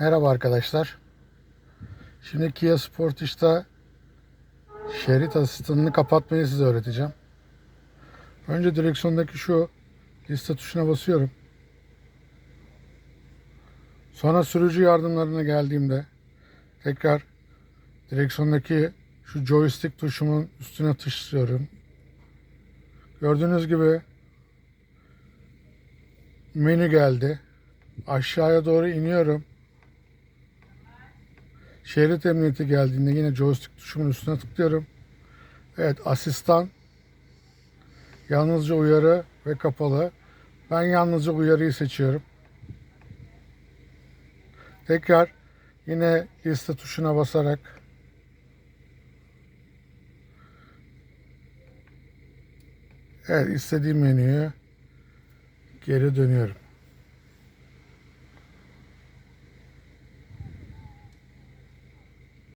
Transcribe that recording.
Merhaba arkadaşlar. Şimdi Kia Sportage'da şerit asistanını kapatmayı size öğreteceğim. Önce direksiyondaki şu liste tuşuna basıyorum. Sonra sürücü yardımlarına geldiğimde tekrar direksiyondaki şu joystick tuşumun üstüne tıklıyorum. Gördüğünüz gibi menü geldi. Aşağıya doğru iniyorum. Şerit emniyeti geldiğinde yine joystick tuşumun üstüne tıklıyorum. Evet asistan yalnızca uyarı ve kapalı. Ben yalnızca uyarıyı seçiyorum. Tekrar yine liste tuşuna basarak Evet istediğim menüye geri dönüyorum.